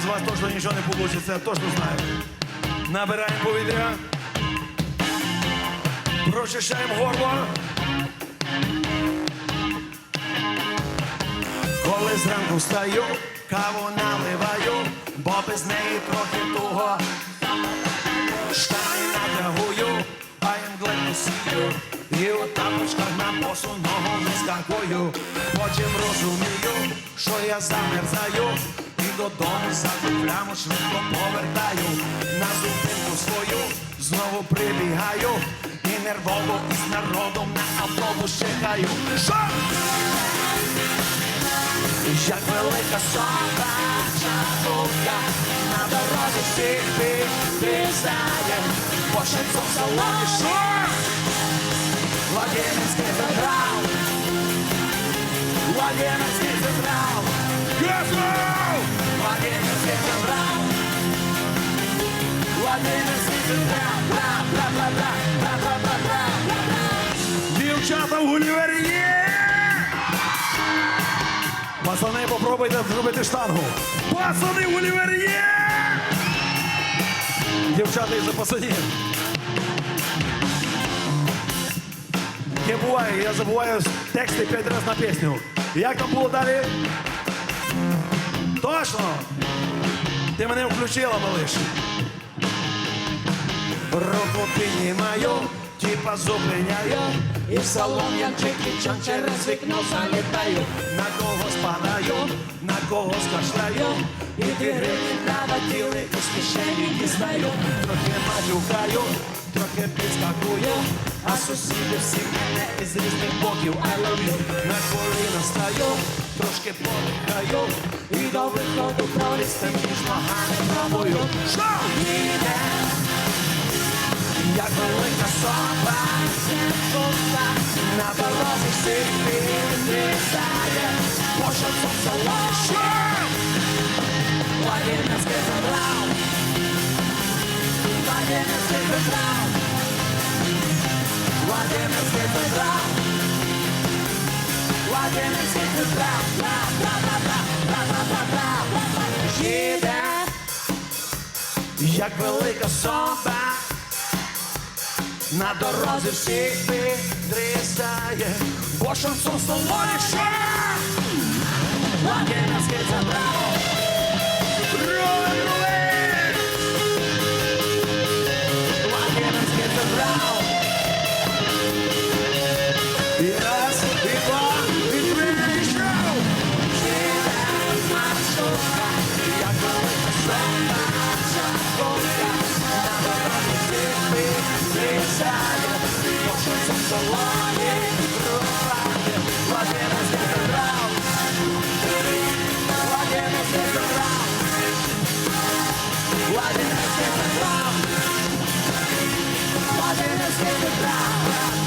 Без вас точно нічого не вийде, я точно знаю. Набираємо повітря. Прочищаємо горло. Коли зранку встаю, каву наливаю, бо без неї трохи туго. Штани натягую, а імглету сію. І у тапочках на босу ногу не скакую. Потім розумію, що я замерзаю. Додому закуплямо, швидко повертаю. На зупинку свою знову прибігаю. І нервово із народом на автобус чекаю. Що? Як велика собача будка на дорозі всіх підрізає, пошенцом в салоні шор, Владимирський забрав, Владимирський забрав, Владимирський забрав, Дівчата в Гулівері є! Пацани, попробуйте зробити штангу. Пацани, Олівер є! Дівчата із пацанів. Не я забуваю тексти п'ять разів на пісню. Як там було далі? Точно! Ти мене включила, малиш. Руку піднімаю, типа зупиняю. І в салон я Джекі Чан через вікно залітаю. На кого спадаю, на кого скашляю. І дві гривні наватіли, із кишені дістаю. Трохи матюкаю, трохи підскакую. А сусіди всі мене із різних боків I love you. На коліна стаю, трошки подихаю. І до виходу пролізти між ногами пробую. Що? Іде як велика собача на дорозі всіх підрізає, солоше. Владимирський забрав, Владимирський забрав, Владимирський забрав, Владимирський забрав, Як велика соба, на дорозі всіх підрізає, бо шансон ще. Владимирський забрав, say goodbye.